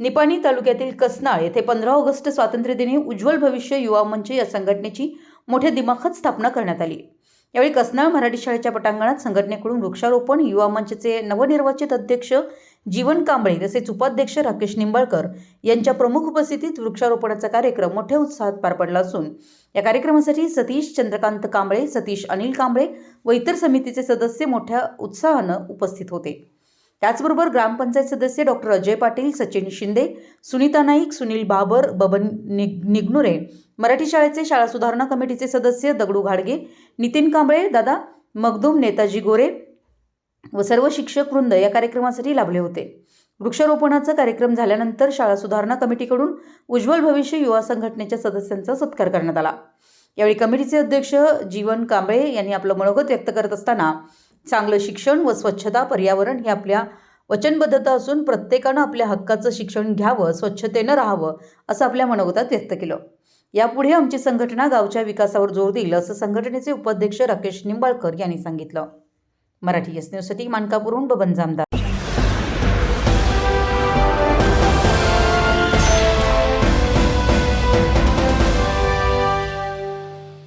निपाणी तालुक्यातील कसनाळ येथे पंधरा ऑगस्ट स्वातंत्र्यदिनी उज्ज्वल भविष्य युवा मंच या संघटनेची मोठ्या दिमाखात स्थापना करण्यात आली. यावेळी कसनाळ मराठी शाळेच्या पटांगणात संघटनेकडून वृक्षारोपण युवा मंचचे नवनिर्वाचित अध्यक्ष जीवन कांबळे तसेच उपाध्यक्ष राकेश निंबाळकर यांच्या प्रमुख उपस्थितीत वृक्षारोपणाचा कार्यक्रम मोठ्या उत्साहात पार पडला असून या कार्यक्रमासाठी सतीश चंद्रकांत कांबळे सतीश अनिल कांबळे व इतर समितीचे सदस्य मोठ्या उत्साहानं उपस्थित होते. त्याचबरोबर ग्रामपंचायत सदस्य डॉक्टर अजय पाटील सचिन शिंदे सुनीता नाईक सुनील बाबर बबन निग निगनुरे मराठी शाळेचे शाळा सुधारणा कमिटीचे सदस्य दगडू घाडगे नितीन कांबळे दादा मगदूम नेताजी गोरे व सर्व शिक्षक वृंद या कार्यक्रमासाठी लाभले होते. वृक्षारोपणाचा कार्यक्रम झाल्यानंतर शाळा सुधारणा कमिटीकडून उज्ज्वल भविष्य युवा संघटनेच्या सदस्यांचा सत्कार करण्यात आला. यावेळी कमिटीचे अध्यक्ष जीवन कांबळे यांनी आपलं मनोगत व्यक्त करत असताना चांगलं शिक्षण व स्वच्छता पर्यावरण ही आपल्या वचनबद्धता असून प्रत्येकानं आपल्या हक्काचं शिक्षण घ्यावं स्वच्छतेनं राहावं असं आपल्या मनोगतात व्यक्त केलं. यापुढे आमची संघटना गावच्या विकासावर जोर देईल असं संघटनेचे उपाध्यक्ष राकेश निंबाळकर यांनी सांगितलं. मराठी एस न्यूजसाठी मानकापूरहून बबन जामदार.